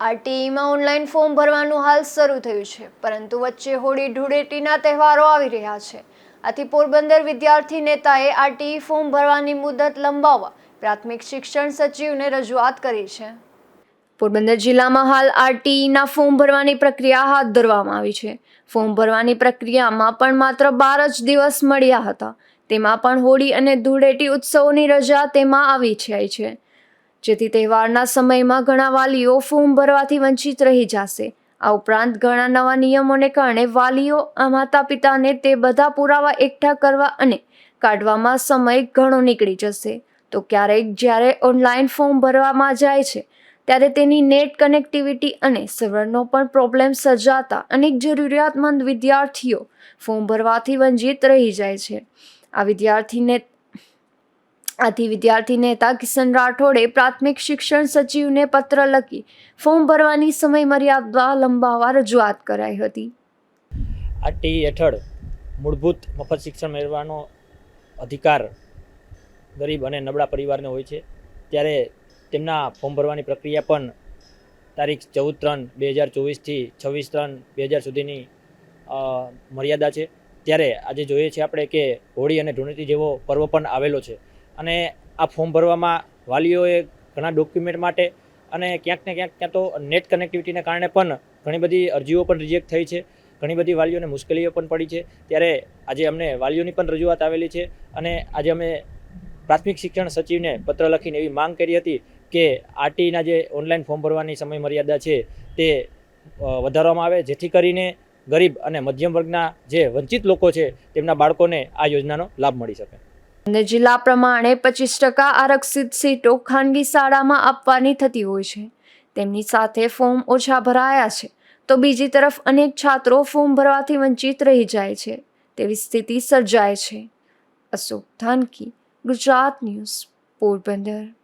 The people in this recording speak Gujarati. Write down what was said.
આરટીઈમાં ઓનલાઈન ફોર્મ ભરવાનું હાલ શરૂ થયું છે, પરંતુ વચ્ચે હોળી ધૂળેટીના તહેવારો આવી રહ્યા છે. આથી પોરબંદર વિદ્યાર્થી નેતાએ આરટીઈ ફોર્મ ભરવાની મુદત લંબાવવા પ્રાથમિક શિક્ષણ સચિવને રજૂઆત કરી છે. પોરબંદર જિલ્લામાં હાલ આરટીઈના ફોર્મ ભરવાની પ્રક્રિયા હાથ ધરવામાં આવી છે. ફોર્મ ભરવાની પ્રક્રિયામાં પણ માત્ર બાર જ દિવસ મળ્યા હતા. તેમાં પણ હોળી અને ધૂળેટી ઉત્સવોની રજા તેમાં આવી છે. જેથી તહેવારના સમયમાં ઘણા વાલીઓ ફોર્મ ભરવાથી વંચિત રહી જશે. આ ઉપરાંત ઘણા નવા નિયમોને કારણે વાલીઓ, આ માતા પિતાને તે બધા પુરાવા એકઠા કરવા અને કાઢવામાં સમય ઘણો નીકળી જશે. તો ક્યારેક જ્યારે ઓનલાઈન ફોર્મ ભરવામાં જાય છે, ત્યારે તેની નેટ કનેક્ટિવિટી અને સર્વરનો પણ પ્રોબ્લેમ સર્જાતા અનેક જરૂરિયાતમંદ વિદ્યાર્થીઓ ફોર્મ ભરવાથી વંચિત રહી જાય છે. આ વિદ્યાર્થીને આથી વિદ્યાર્થી નેતા કિશન રાઠોડે પ્રાથમિક શિક્ષણ સચિવને પત્ર લખી ફોર્મ ભરવાની સમય મર્યાદા લંબાવવા રજૂઆત કરાઈ હતી. આ ટી હેઠળ મૂળભૂત મફત શિક્ષણ મેળવવાનો અધિકાર ગરીબ અને નબળા પરિવારને હોય છે. ત્યારે તેમના ફોર્મ ભરવાની પ્રક્રિયા પણ તારીખ ચૌદ ત્રણ બે હજાર ચોવીસથી છવ્વીસ ત્રણ બે હજાર સુધીની મર્યાદા છે. ત્યારે આજે જોઈએ છીએ આપણે કે હોળી અને ધૂળેટી જેવો પર્વ પણ આવેલો છે. અને આ ફોર્મ ભરવામાં વાલીઓએ ઘણા ડોક્યુમેન્ટ માટે અને ક્યાંક ને ક્યાંક ક્યાં તો નેટ કનેક્ટિવિટીને કારણે પણ ઘણી બધી અરજીઓ પણ રિજેક્ટ થઈ છે. ઘણી બધી વાલીઓને મુશ્કેલીઓ પણ પડી છે. ત્યારે આજે અમને વાલીઓની પણ રજૂઆત આવેલી છે અને આજે અમે પ્રાથમિક શિક્ષણ સચિવને પત્ર લખીને એવી માંગ કરી હતી કે આરટીના જે ઓનલાઈન ફોર્મ ભરવાની સમય મર્યાદા છે તે વધારવામાં આવે, જેથી કરીને ગરીબ અને મધ્યમ વર્ગના જે વંચિત લોકો છે તેમના બાળકોને આ યોજનાનો લાભ મળી શકે. અને જિલ્લા પ્રમાણે પચીસ ટકા આરક્ષિત સીટો ખાનગી શાળામાં આપવાની થતી હોય છે. તેમની સાથે ફોર્મ ઓછા ભરાયા છે, તો બીજી તરફ અનેક છાત્રો ફોર્મ ભરવાથી વંચિત રહી જાય છે, તેવી સ્થિતિ સર્જાય છે. અશોક ધાનકી ગુજરાત ન્યૂઝ, પોરબંદર.